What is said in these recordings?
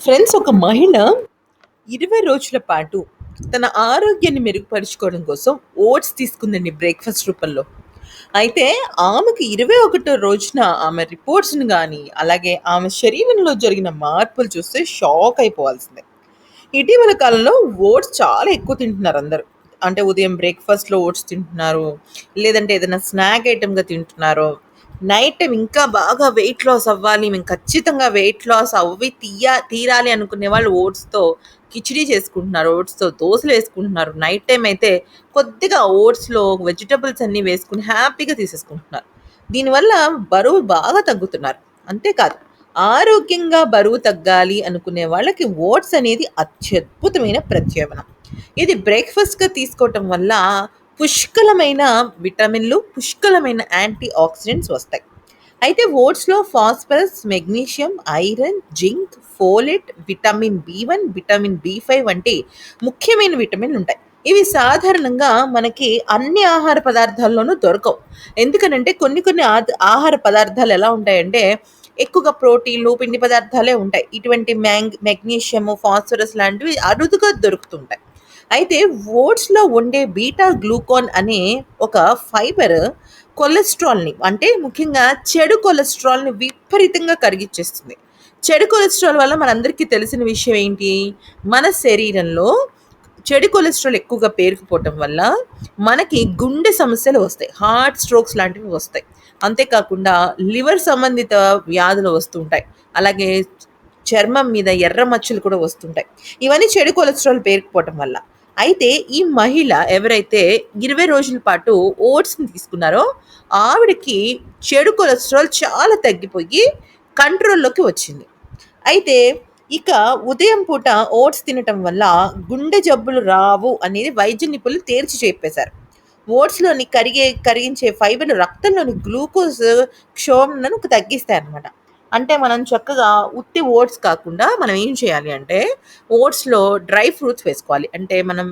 Friends ఒక మహిళ ఇరవై రోజుల పాటు తన ఆరోగ్యాన్ని మెరుగుపరుచుకోవడం కోసం ఓట్స్ తీసుకుందండి బ్రేక్ఫాస్ట్ రూపంలో. అయితే ఆమెకు ఇరవై ఒకటో రోజున ఆమె రిపోర్ట్స్ని కానీ అలాగే ఆమె శరీరంలో జరిగిన మార్పులు చూస్తే షాక్ అయిపోవాల్సిందే. ఇటీవల కాలంలో ఓట్స్ చాలా ఎక్కువ తింటున్నారు అందరూ. అంటే ఉదయం బ్రేక్ఫాస్ట్లో ఓట్స్ తింటున్నారు లేదంటే ఏదైనా స్నాక్ ఐటెంగా తింటున్నారు నైట్ టైం ఇంకా బాగా వెయిట్ లాస్ అవ్వాలి. మేము ఖచ్చితంగా వెయిట్ లాస్ అవ్వి తీయ తీరాలి అనుకునే వాళ్ళు ఓట్స్తో కిచిడీ చేసుకుంటున్నారు. ఓట్స్తో దోశలు వేసుకుంటున్నారు. నైట్ టైం అయితే కొద్దిగా ఓట్స్లో వెజిటబుల్స్ అన్నీ వేసుకుని హ్యాపీగా తీసేసుకుంటున్నారు. దీనివల్ల బరువు బాగా తగ్గుతున్నారు. అంతేకాదు ఆరోగ్యంగా బరువు తగ్గాలి అనుకునే వాళ్ళకి ఓట్స్ అనేది అత్యద్భుతమైన ప్రత్యామ్నాయం ఇది బ్రేక్ఫాస్ట్గా తీసుకోవటం వల్ల పుష్కలమైన విటమిన్లు పుష్కలమైన యాంటీ ఆక్సిడెంట్స్ వస్తాయి. అయితే ఓట్స్లో phosphorus magnesium iron zinc folate vitamin B one vitamin B five వంటి ముఖ్యమైన విటమిన్లు ఉంటాయి. ఇవి సాధారణంగా మనకి అన్ని ఆహార పదార్థాల్లోనూ దొరకవు. ఎందుకనంటే కొన్ని కొన్ని ఆహార పదార్థాలు ఎలా ఉంటాయంటే ఎక్కువగా ప్రోటీన్లు పిండి పదార్థాలే ఉంటాయి. ఇటువంటి మ్యాంగ్ మెగ్నీషియము ఫాస్ఫరస్ లాంటివి అరుదుగా దొరుకుతుంటాయి. అయితే ఓట్స్లో ఉండే బీటా గ్లూకాన్ అనే ఒక ఫైబర్ కొలెస్ట్రాల్ని అంటే ముఖ్యంగా చెడు కొలెస్ట్రాల్ని విపరీతంగా కరిగిచ్చేస్తుంది చెడు కొలెస్ట్రాల్ వల్ల మనందరికీ తెలిసిన విషయం ఏంటి? మన శరీరంలో చెడు కొలెస్ట్రాల్ ఎక్కువగా పేరుకుపోవటం వల్ల మనకి గుండె సమస్యలు వస్తాయి హార్ట్ స్ట్రోక్స్ లాంటివి వస్తాయి. అంతేకాకుండా లివర్ సంబంధిత వ్యాధులు వస్తుంటాయి అలాగే చర్మం మీద ఎర్ర మచ్చలు కూడా వస్తుంటాయి ఇవన్నీ చెడు కొలెస్ట్రాల్ పేరుకుపోవటం వల్ల. అయితే ఈ మహిళ ఎవరైతే ఇరవై రోజుల పాటు ఓట్స్ని తీసుకున్నారో ఆవిడకి చెడు కొలెస్ట్రాల్ చాలా తగ్గిపోయి కంట్రోల్లోకి వచ్చింది. అయితే ఇక ఉదయం పూట ఓట్స్ తినటం వల్ల గుండె జబ్బులు రావు అనేది వైద్య నిపుణులు తేల్చి చెప్పేశారు. ఓట్స్లోని కరిగే కరిగించే ఫైబర్లు రక్తంలోని గ్లూకోజ్ క్షోభను తగ్గిస్తాయి అన్నమాట అంటే మనం చక్కగా ఉత్తి ఓట్స్ కాకుండా మనం ఏం చేయాలి అంటే ఓట్స్లో డ్రై ఫ్రూట్స్ వేసుకోవాలి. అంటే మనం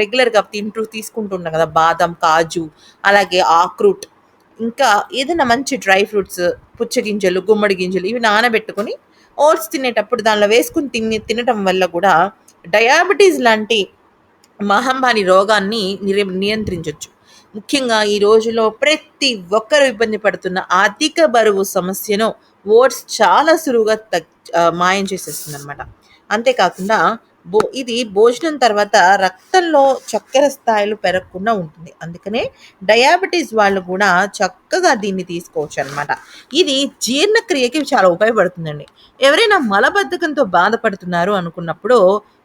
రెగ్యులర్గా తింటూ తీసుకుంటున్నాం కదా బాదం కాజు అలాగే ఆక్రూట్. ఇంకా ఏదైనా మంచి డ్రై ఫ్రూట్స్ పుచ్చగింజలు గుమ్మడి గింజలు ఇవి నానబెట్టుకొని ఓట్స్ తినేటప్పుడు దానిలో వేసుకుని తిని తినటం వల్ల కూడా డయాబెటీస్ లాంటి మహమ్మారి రోగాన్ని నిర నియంత్రించవచ్చు ముఖ్యంగా ఈ రోజులో ప్రతి ఒక్కరు ఇబ్బంది పడుతున్న అధిక బరువు సమస్యను ఓట్స్ చాలా సులువుగా తగ్ మాయం చేసేస్తుంది అనమాట అంతేకాకుండా భో ఇది భోజనం తర్వాత రక్తంలో చక్కెర స్థాయిలు పెరగకుండా ఉంటుంది. అందుకనే డయాబెటీస్ వాళ్ళు కూడా చక్కగా దీన్ని తీసుకోవచ్చు అనమాట ఇది జీర్ణక్రియకి చాలా ఉపయోగపడుతుందండి. ఎవరైనా మలబద్ధకంతో బాధపడుతున్నారు అనుకున్నప్పుడు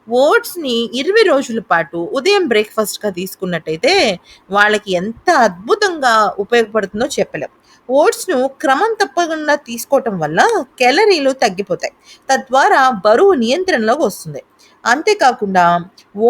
ఓట్స్ని ఇరవై రోజుల పాటు ఉదయం బ్రేక్ఫాస్ట్గా తీసుకున్నట్టయితే వాళ్ళకి ఎంత అద్భుతంగా ఉపయోగపడుతుందో చెప్పలేం. ఓట్స్ను క్రమం తప్పకుండా తీసుకోవటం వల్ల క్యాలరీలు తగ్గిపోతాయి. తద్వారా బరువు నియంత్రణలోకి వస్తుంది. అంతేకాకుండా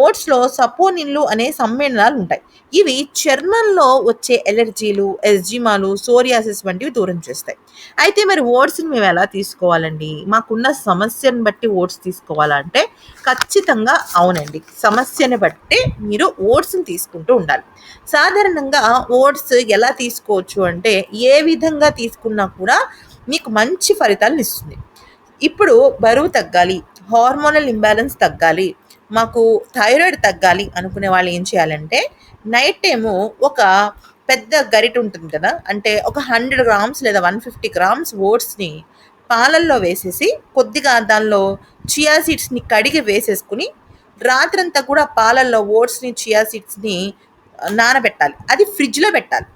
ఓట్స్లో సపోనిన్లు అనే సమ్మేళనాలు ఉంటాయి. ఇవి చర్మంలో వచ్చే ఎలర్జీలు ఎస్జిమాలు సోరియాసిస్ వంటివి దూరం చేస్తాయి. అయితే మరి ఓట్స్ని మేము ఎలా తీసుకోవాలండి? మాకున్న సమస్యను బట్టి ఓట్స్ తీసుకోవాలంటే ఖచ్చితంగా అవునండి. సమస్యని బట్టి మీరు ఓట్స్ని తీసుకుంటూ ఉండాలి. సాధారణంగా ఓట్స్ ఎలా తీసుకోవచ్చు అంటే ఏ విధంగా తీసుకున్నా కూడా మీకు మంచి ఫలితాలను ఇస్తుంది. ఇప్పుడు బరువు తగ్గాలి. హార్మోనల్ ఇంబ్యాలెన్స్ తగ్గాలి మాకు థైరాయిడ్ తగ్గాలి అనుకునే వాళ్ళు ఏం చేయాలంటే నైట్ టైము ఒక పెద్ద గరిట ఉంటుంది కదా అంటే ఒక హండ్రెడ్ గ్రామ్స్ లేదా వన్ ఫిఫ్టీ గ్రామ్స్ ఓట్స్ని పాలల్లో వేసేసి కొద్దిగా దానిలో చియా సీడ్స్ని కడిగి వేసేసుకుని రాత్రంతా కూడా పాలల్లో ఓట్స్ని చియా సీడ్స్ని నానబెట్టాలి. అది ఫ్రిడ్జ్లో పెట్టాలి.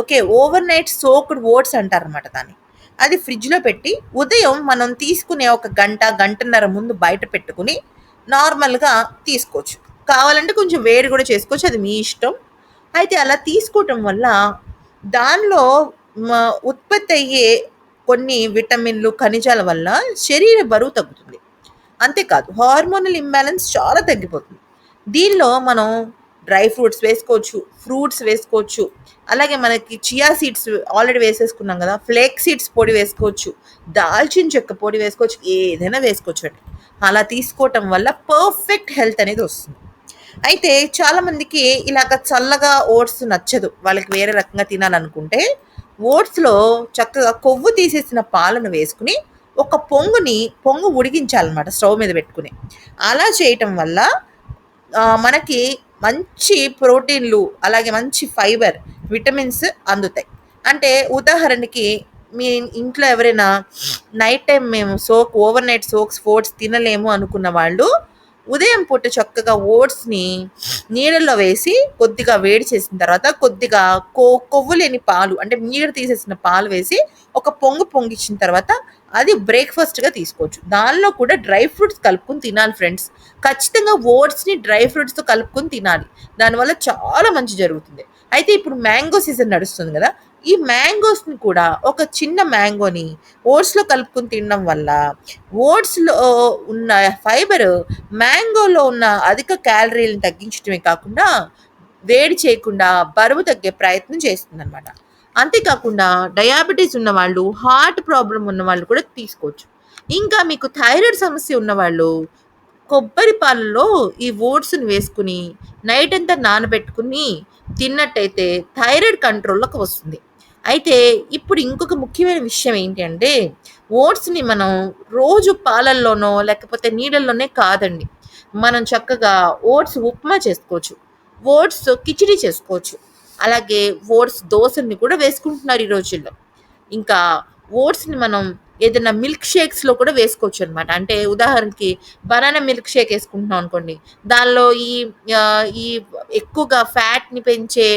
Okay overnight soaked oats అంటారనమాట దాన్ని. అది ఫ్రిడ్జ్లో పెట్టి ఉదయం మనం తీసుకునే ఒక గంట గంటన్నర ముందు బయట పెట్టుకుని నార్మల్గా తీసుకోవచ్చు. కావాలంటే కొంచెం వేడి కూడా చేసుకోవచ్చు అది మీ ఇష్టం. అయితే అలా తీసుకోవటం వల్ల దానిలో ఉత్పత్తి అయ్యే కొన్ని విటమిన్లు ఖనిజాల వల్ల శరీర బరువు తగ్గుతుంది. అంతేకాదు హార్మోనల్ ఇంబ్యాలెన్స్ చాలా తగ్గిపోతుంది. దీనిలో మనం డ్రై ఫ్రూట్స్ వేసుకోవచ్చు ఫ్రూట్స్ వేసుకోవచ్చు. అలాగే మనకి చియా సీడ్స్ ఆల్రెడీ వేసేసుకున్నాం కదా ఫ్లేక్ సీడ్స్ పొడి వేసుకోవచ్చు దాల్చిన చెక్క పొడి వేసుకోవచ్చు ఏదైనా వేసుకోవచ్చు అండి. అలా తీసుకోవటం వల్ల పర్ఫెక్ట్ హెల్త్ అనేది వస్తుంది. అయితే చాలామందికి ఇలాగ చల్లగా ఓట్స్ నచ్చదు వాళ్ళకి వేరే రకంగా తినాలనుకుంటే ఓట్స్లో చక్కగా కొవ్వు తీసేసిన పాలను వేసుకుని ఒక పొంగుని పొంగు ఉడికించాలన్నమాట స్టవ్ మీద పెట్టుకుని. అలా చేయటం వల్ల మనకి మంచి ప్రోటీన్లు అలాగే మంచి ఫైబర్ విటమిన్స్ అందుతాయి. అంటే ఉదాహరణకి మీ ఇంట్లో ఎవరైనా నైట్ టైం మేము soak overnight soaks oats తినలేము అనుకున్న వాళ్ళు ఉదయం పూట చక్కగా ఓట్స్ని నీడల్లో వేసి కొద్దిగా వేడి చేసిన తర్వాత కొద్దిగా కొ కొవ్వు లేని పాలు అంటే నీడ తీసేసిన పాలు వేసి ఒక పొంగు పొంగిచ్చిన తర్వాత అది బ్రేక్ఫాస్ట్గా తీసుకోవచ్చు. దానిలో కూడా డ్రై ఫ్రూట్స్ కలుపుకొని తినాలి ఫ్రెండ్స్. ఖచ్చితంగా ఓట్స్ని డ్రై ఫ్రూట్స్తో కలుపుకొని తినాలి. దానివల్ల చాలా మంచి జరుగుతుంది. అయితే ఇప్పుడు మ్యాంగో సీజన్ నడుస్తుంది కదా ఈ మ్యాంగోస్ని కూడా ఒక చిన్న మ్యాంగోని ఓట్స్లో కలుపుకొని తినడం వల్ల ఓట్స్లో ఉన్న ఫైబర్ మ్యాంగోలో ఉన్న అధిక క్యాలరీలను తగ్గించడమే కాకుండా వేడి చేయకుండా బరువు తగ్గే ప్రయత్నం చేస్తుందన్నమాట. అంతేకాకుండా డయాబెటీస్ ఉన్న వాళ్ళు హార్ట్ ప్రాబ్లం ఉన్న వాళ్ళు కూడా తీసుకోవచ్చు. ఇంకా మీకు థైరాయిడ్ సమస్య ఉన్నవాళ్ళు కొబ్బరి పాలలో ఈ ఓట్స్ని వేసుకుని నైట్ అంతా నానబెట్టుకుని తిన్నట్టయితే థైరాయిడ్ కంట్రోల్లోకి వస్తుంది. అయితే ఇప్పుడు ఇంకొక ముఖ్యమైన విషయం ఏంటంటే ఓట్స్ని మనం రోజు పాలల్లోనో లేకపోతే నీళ్ళల్లోనే కాదండి. మనం చక్కగా ఓట్స్ ఉప్మా చేసుకోవచ్చు ఓట్స్ కిచిడి చేసుకోవచ్చు అలాగే ఓట్స్ దోశల్ని కూడా వేసుకుంటున్నారు ఈ రోజుల్లో. ఇంకా ఓట్స్ని మనం ఏదైనా మిల్క్ షేక్స్లో కూడా వేసుకోవచ్చు అనమాట అంటే ఉదాహరణకి బనానా మిల్క్ షేక్ వేసుకుంటున్నాం అనుకోండి దానిలో ఈ ఈ ఎక్కువగా ఫ్యాట్ని పెంచే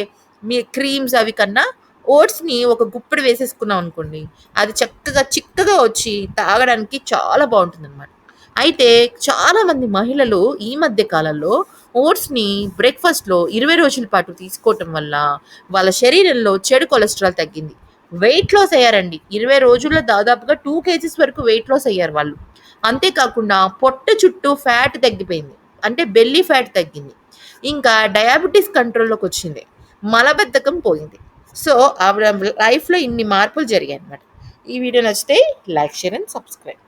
మీ క్రీమ్స్ అవి కన్నా ఓట్స్ని ఒక గుప్పెడు వేసేసుకున్నాం అనుకోండి అది చక్కగా చిక్కగా వచ్చి తాగడానికి చాలా బాగుంటుంది అనమాట అయితే చాలామంది మహిళలు ఈ మధ్య కాలంలో ఓట్స్ని బ్రేక్ఫాస్ట్లో ఇరవై రోజుల పాటు తీసుకోవటం వల్ల వాళ్ళ శరీరంలో చెడు కొలెస్ట్రాల్ తగ్గింది. వెయిట్ లాస్ అయ్యారండి. ఇరవై రోజుల్లో దాదాపుగా టూ కేజీస్ వరకు వెయిట్ లాస్ అయ్యారు వాళ్ళు. అంతేకాకుండా పొట్ట చుట్టూ ఫ్యాట్ తగ్గిపోయింది. అంటే బెల్లీ ఫ్యాట్ తగ్గింది. ఇంకా డయాబెటీస్ కంట్రోల్లోకి వచ్చింది. మలబద్ధకం పోయింది. సో ఆవిడ లైఫ్లో ఇన్ని మార్పులు జరిగాయి అన్నమాట ఈ వీడియో నచ్చితే లైక్ షేర్ అండ్ సబ్స్క్రైబ్.